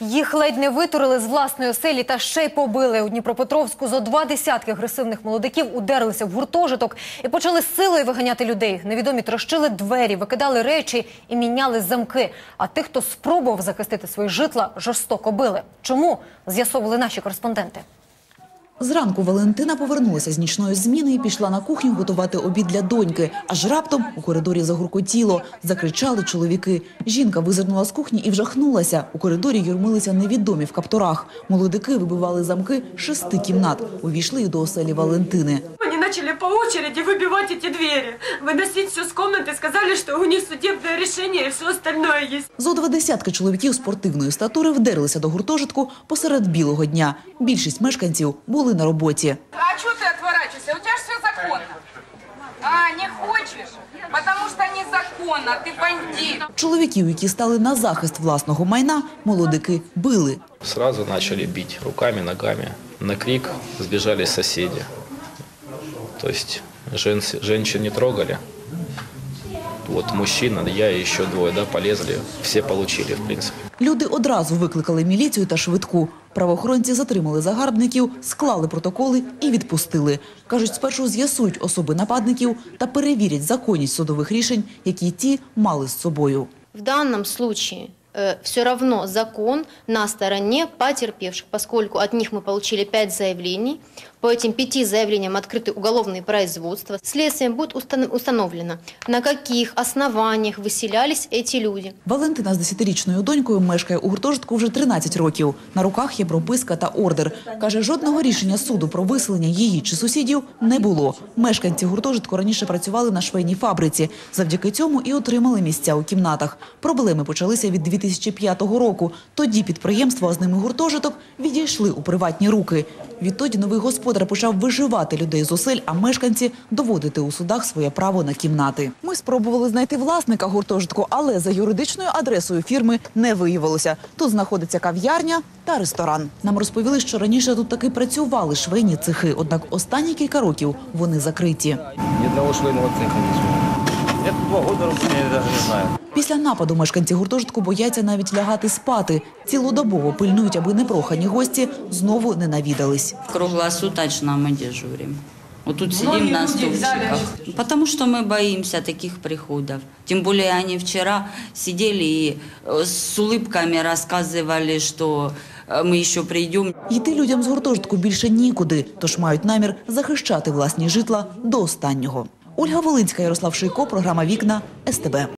Їх ледь не витурили з власної оселі та ще й побили. У Дніпропетровську зо два десятки агресивних молодиків удерлися в гуртожиток і почали силою виганяти людей. Невідомі трощили двері, викидали речі і міняли замки. А тих, хто спробував захистити свої житла, жорстоко били. Чому? З'ясовували наші кореспонденти. Зранку Валентина повернулася з нічної зміни і пішла на кухню готувати обід для доньки. Аж раптом у коридорі загуркотіло. Закричали чоловіки. Жінка визирнула з кухні і вжахнулася. У коридорі юрмилися невідомі в каптурах. Молодики вибивали замки шести кімнат. Увійшли до оселі Валентини Они начали по очереди выбивать эти двери, выносить все с комнаты, сказали, что у них судебное решение и все остальное есть. Зо два десятки чоловіків спортивної статури вдерлися до гуртожитку посеред білого дня. Більшість мешканців були на роботі. А что ты отворачиваешься? У тебя же все законно. А, не хочешь? Потому что незаконно, ты бандит. Чоловіків, які стали на захист власного майна, молодики били. Сразу начали бить руками, ногами. На крик сбежали соседи. То есть жен- женщин не трогали. Вот мужчина, я и еще двое, да, полезли. Все получили, в принципе. Люди одразу викликали міліцію та швидку. Правоохоронці затримали загарбників, склали протоколи і відпустили. Кажуть, спершу з'ясують особи нападників та перевірять законність судових рішень, які ті мали з собою. В данном случае все равно закон на стороне потерпевших, поскольку от них мы получили пять заявлений. По этим пяти заявлениям открыты уголовные производства. Следствием будет устан- установлено, на каких основаниях выселялись эти люди. Валентина з 10-річною донькою мешкає у гуртожитку вже 13 років. На руках є прописка та ордер. Каже, жодного рішення суду про виселення її чи сусідів не було. Мешканці гуртожитку раніше працювали на швейній фабриці. Завдяки цьому і отримали місця у кімнатах. Проблеми почалися від 2005 року. Тоді підприємство, а з ними гуртожиток, відійшли у приватні руки. Відтоді новий господар почав виживати людей з осель, а мешканці доводити у судах своє право на кімнати. Ми спробували знайти власника гуртожитку, але за юридичною адресою фірми не виявилося. Тут знаходиться кав'ярня та ресторан. Нам розповіли, що раніше тут таки працювали швейні цехи, однак останні кілька років вони закриті. Ни одного швейного цеха не Я тут два года работаю, я даже не знаю. Після нападу мешканці гуртожитку бояться навіть лягати спати. Цілодобово пильнують, аби непрохані гості знову не навідались. Круглосуточно мы дежурим. Вот тут сидим на стульчиках. Потому что мы боимся таких приходов. Тем более они вчера сидели и э, с улыбками рассказывали, что э, мы еще придем. Йти людям з гуртожитку більше нікуди, тож мають намір захищати власні житла до останнього. Ольга Волинська, Ярослав Шийко, програма «Вікна», СТБ.